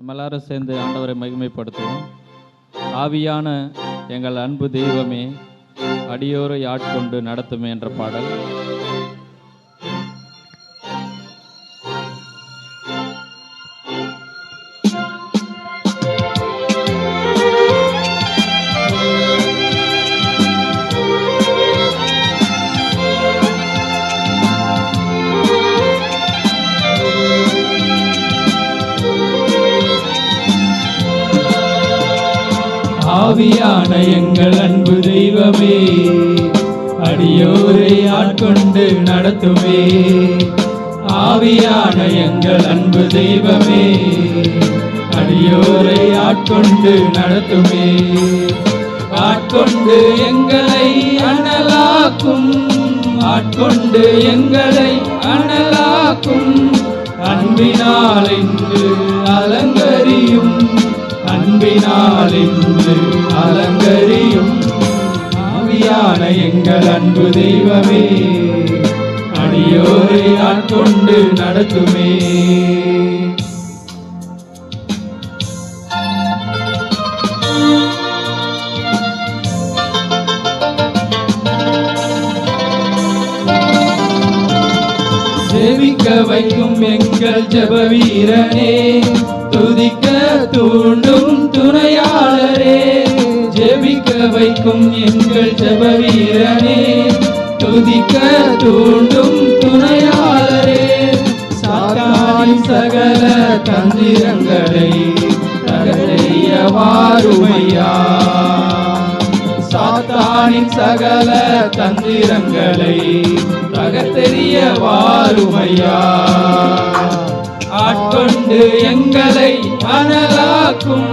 நம்ம எல்லாரும் சேர்ந்து ஆண்டவரை மகிமைப்படுத்துவோம். ஆவியான எங்கள் அன்பு தெய்வமே அடியோரை ஆட்கொண்டு நடத்துமே என்ற பாடல். ஆவியான எங்கள் அன்பு தெய்வமே. அடியோரை ஆட்கொண்டு நடத்துமே. ஆவியான எங்கள் அன்பு தெய்வமே. அடியோரை ஆட்கொண்டு நடத்துமே. ஆட்கொண்டு எங்களை அனலாக்கும். ஆட்கொண்டு எங்களை அனலாக்கும். அன்பினால் இன்று அலங்கரியும். அன்பினால் இன்று அலங்கரியும் ஆவியான எங்கள் அன்பு தெய்வமே அடியோரை ஆட்கொண்டு நடத்துமே. வைக்கும் எங்கள் ஜப வீரனே துதிக்க தூண்டும் வைக்கும் எங்கள் ஜப வீரனே துதிக்க தூண்டும் துணையாளரே. சாத்தானின் சகல தந்திரங்களை தகதையவாருமையா சாத்தானின் சகல தந்திரங்களை தகத்தெறிய வாருமையா ஆட்கொண்டு எங்களை அனலாக்கும்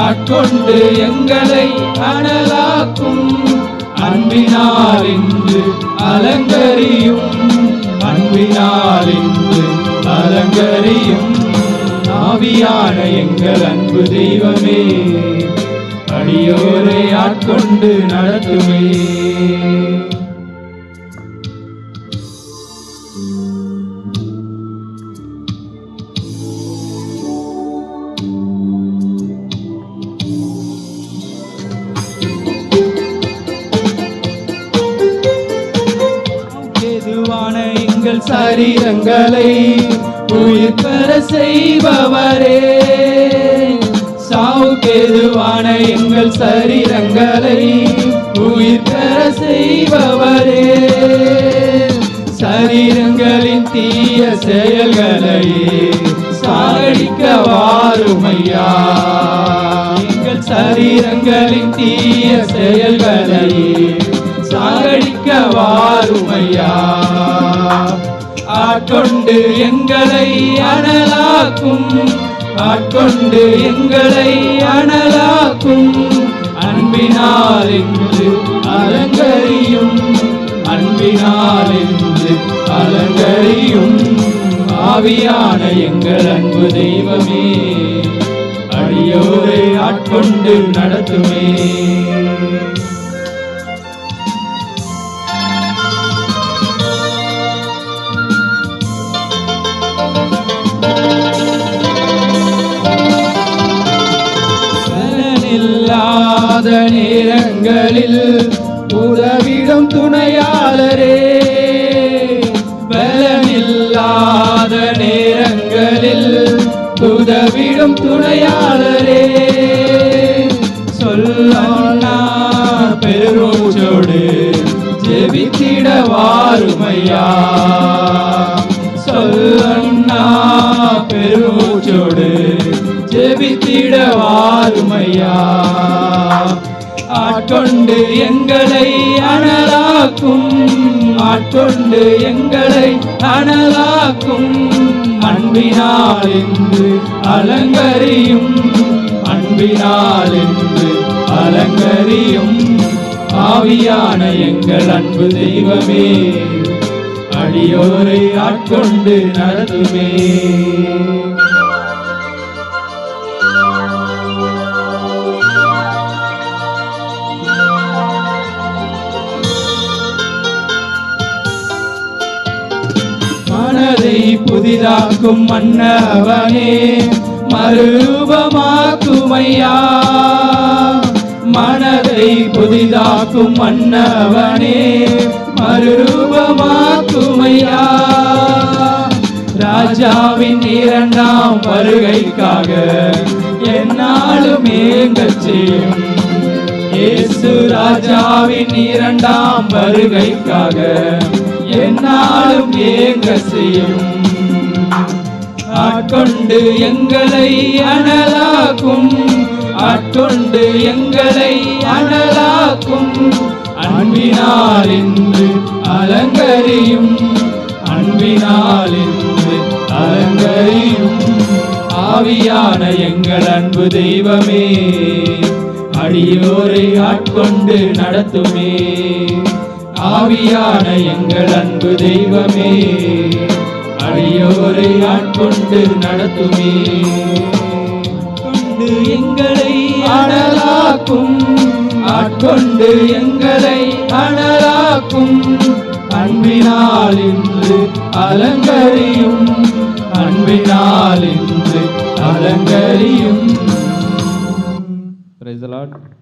ஆட்கொண்டு எங்களை அனலாக்கும். அன்பினால் இன்று அலங்கரியும். அன்பினால் இன்று அலங்கரியும். ஆவியான எங்கள் அன்பு தெய்வமே அடியோரை ஆட்கொண்டு நடத்துமே. சரீரங்களை உயிர் பெற செய்பவரே. சாவுக்கேதுவான எங்கள் சரீரங்களை உயிர் பெற செய்பவரே. சரீரங்களின் தீய செயல்களை சாகடிக்க வாருமையா. எங்கள் சரீரங்களின் தீய செயல்களை சாகடிக்க வாருமையா. ஆட்கொண்டு எங்களை அனலாக்கும். ஆட்கொண்டு எங்களை அனலாக்கும். அன்பினால் என்று அலங்கரியும். அன்பினால் என்று அலங்கரியும். ஆவியான எங்கள் அன்பு தெய்வமே அடியோரை ஆட்கொண்டு நடத்துமே. பலனில்லாத நேரங்களில் உதவிடும் துணையாளரே. பலனில்லாத நேரங்களில் உதவிடும் துணையாளரே. சொல்லா பெருமூச்சோடு ஜெபித்திட வாருமையா. சொல்லா பெருமூச்சோடு ஜெபித்திட வாருமையா. ஆட்கொண்டு எங்களை அனலாக்கும். ஆட்கொண்டு எங்களை அனலாக்கும். அன்பினால் என்று அலங்கரியும். அன்பினால் என்று அலங்கரியும். ஆவியான எங்கள் அன்பு தெய்வமே அடியோரை ஆட்கொண்டு நடத்துமே. புதிதாக்கும் மன்னவனே மறுபமாக்குமையா மனதை புதிதாக்கும் மன்னவனே மறுரூபமாக்குமையா? ராஜாவின் இரண்டாம் வருகைக்காக என்னாலும் ஏங்கச் செய்யும். இயேசு ராஜாவின் இரண்டாம் வருகைக்காக என்னாலும் ஏங்க செய்யும். ஆட்கொண்டு எங்களை அனலாக்கும். ஆட்கொண்டு எங்களை அனலாக்கும். அன்பினால் இன்று அலங்கரியும். அன்பினால் இன்று அலங்கரியும். ஆவியான எங்கள் அன்பு தெய்வமே அடியோரை ஆட்கொண்டு நடத்துமே. ஆவியான எங்கள் அன்பு தெய்வமே அடியோரை ஆட்கொண்டு நடத்துமே. கொண்டு எங்களை அனலாக்கும் ஆட்கொண்டு எங்களை அனலாக்கும். அன்பினால் இன்று அலங்கரியும் அன்பினால் இன்று அலங்கரியும். Praise the Lord.